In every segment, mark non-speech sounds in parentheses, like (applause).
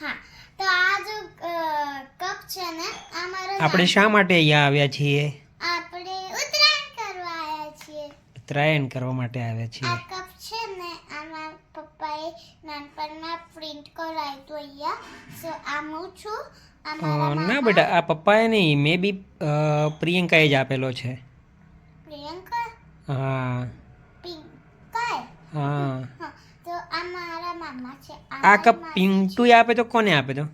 હા તો આ જો કપ છે ને આ મારો આપણે શા માટે અહીંયા આવ્યા છીએ? આપણે ઉત્તરાયણ કરવા આવ્યા છીએ. ઉત્તરાયણ કરવા માટે આવ્યા આ છીએ કપ છે ને આમાં પપ્પાએ નાનપણમાં પ્રિન્ટ કરાવ્યું તો અહીંયા. સો આ હું છું આ ના બેટા આ પપ્પાએ નહીં મે બી પ્રિયંકાએ જ આપેલો છે. પ્રિયંકા? હા. પિંકાય હા. આ મારા મામા છે. આ કપ પિન્ટુએ આપે તો કોને આપે તો?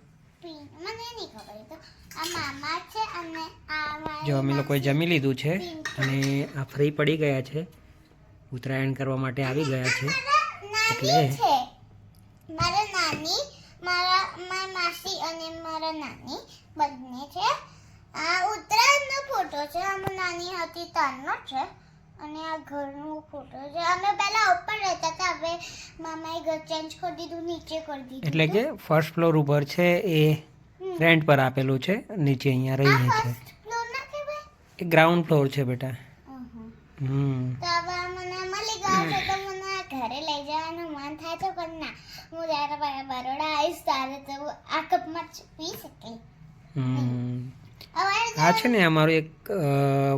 મને નહીં ખબર તો. આ મામા છે અને આ જો અમે લોકોએ જમી લીધું છે અને આ ફ્રી પડી ગયા છે. ઉત્તરાયણ કરવા માટે આવી ગયા છે. એટલે? મારા નાની મારા મારા માસી અને મારા નાની બંને છે. આ ઉત્તરાયણનો ફોટો છે. અમે નાની હતી તારનો છે. અને આ ઘરનો ફોટો છે. અમે પહેલા ઉપર રહેતા હતા. હવે મામાએ ઘર ચેન્જ કરી દીધું નીચે કરી દીધું. એટલે કે ફર્સ્ટ ફ્લોર ઉપર છે એ રેન્ટ પર આપેલું છે નીચે અહીંયા રહીએ છે એ ગ્રાઉન્ડ ફ્લોર છે બેટા. હમ. તો હવે મને મળી ગયો છે તો મને આ ઘરે લઈ જવાનું મન થાય છે પણ ના. હું જ્યારે બરોડા આવીશ ત્યારે તો આ કપમાં પી શકે. હમ. આ છે ને અમારું એક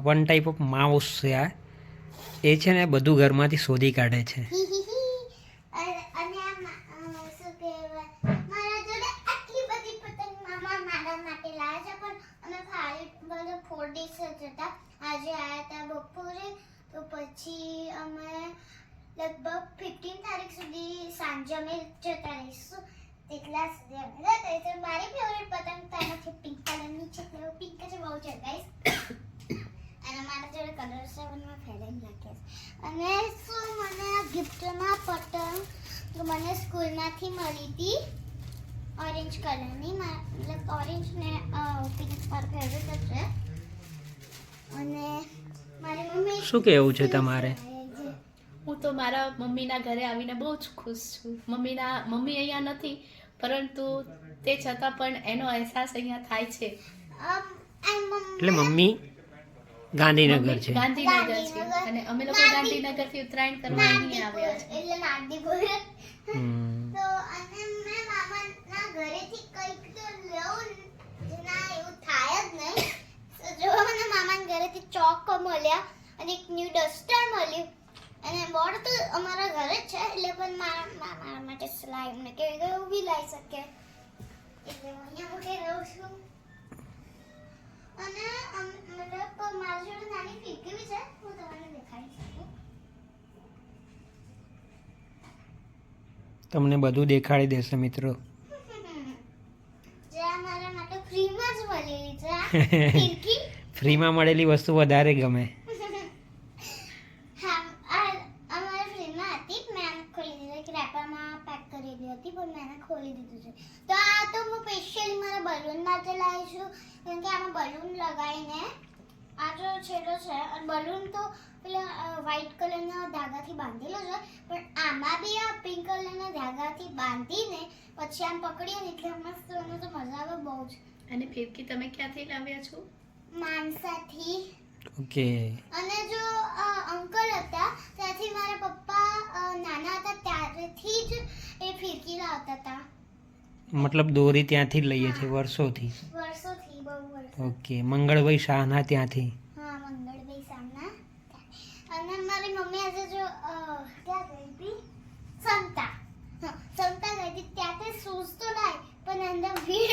વન ટાઈપ ઓફ માઉસ છે આ. એ છે ને બધું ઘરમાંથી શોધી કાઢે છે. આજે આવ્યા હતા બપોરે, તો પછી અમે લગભગ ફિફ્ટીન તારીખ સુધી સાંજે અમે જતા રહીશું. તેટલા સુધી અમે જતા રહીશું. મારી ફેવરેટ પતંગ તેમાંથી પિંક કલરની છે એટલે હું પિંક જ બહુ ચગાવીશ અને મારા જોડે કલર સેવનમાં ફેરાઈ નાખે છે અને શું મને આ ગિફ્ટમાં પતંગ તો મને સ્કૂલમાંથી મળી હતી ઓરેન્જ કલરની. મતલબ ઓરેન્જ ને પિંક મારો ફેવરેટ જ. છે અને મારી મમ્મી શું કહેવું છે તમારે? હું તો મારા મમ્મીના ઘરે આવીને બહુ જ ખુશ છું. મમ્મીના મમ્મી અહીંયા નથી પરંતુ તે છતાં પણ એનો અહેસાસ અહીંયા થાય છે. મમ્મી એટલે મમ્મી ગાંધીનગર છે. ગાંધીનગર છે. અને અમે લોકો ગાંધીનગરથી ઉત્તરાયણ કરવા આવ્યા છે. એટલે નાદીપુર હમ. તો અને મેં મામાના ઘરેથી કંઈક તો લઉં ને, ના એવું થાય જ નહીં તો જો મને મામાના ઘરેથી ચોક મળ્યા અને એક ન્યૂ ડસ્ટર મળ્યું. અને બોર્ડ તો અમારા ઘરે જ છે એટલે પણ મારા માટે સ્લાઇમ ને કેવી રીતે બી લાવી શકે. એટલે હું અહીંયા મૂકી રહું છું. અને મતલબ મારા જોડે નાની ફીકી બી છે હું તમને દેખાડી શકું. તમને બધું દેખાડી દેશે મિત્રો. (laughs) જે મારા માટે ફ્રીમાં જ મળેલી છે (laughs) ફિરકી ફ્રીમાં મળેલી વસ્તુ વધારે ગમે. હા આ અમારા ફ્રીમાં હતી મેં ખોલી દીધી રેપરમાં પેક કરેલી હતી પણ મેં ખોલી દીધું છે. તો આ તો હું સ્પેશિયલી મારા બલૂન માટે લાવી છું કેમ કે આમાં બલૂન લગાવીને આ જો છેડો છે અને બલૂન તો પેલા વ્હાઈટ કલરના ધાગાથી બાંધેલો છે પણ આમાં બી આ પિંક કલરના ધાગાથી બાંધીને પછી આમ પકડીએ ને એટલે મસ્ત એનો તો મજા આવે બહુ જ. અને ફિરકી તમે ક્યાંથી લાવ્યા છો? માનસાથી. ઓકે. અને જો અંકલ હતા ત્યાંથી મારા પપ્પા નાના હતા ત્યારથી જ એ ફિરકી લાવતા હતા. મતલબ દોરી ત્યાંથી લઈએ છીએ વર્ષોથી. વર્ષોથી બહુ વર્ષ ઓકે મંગળભાઈ શાહના ત્યાંથી. હા મંગળભાઈ શાહના અને મારી મમ્મી આજે જો ક્યાં ગઈ હતી? સંતા. સંતા ગઈ હતી. તે શૂઝ તો લાય પણ અંદર ભીડ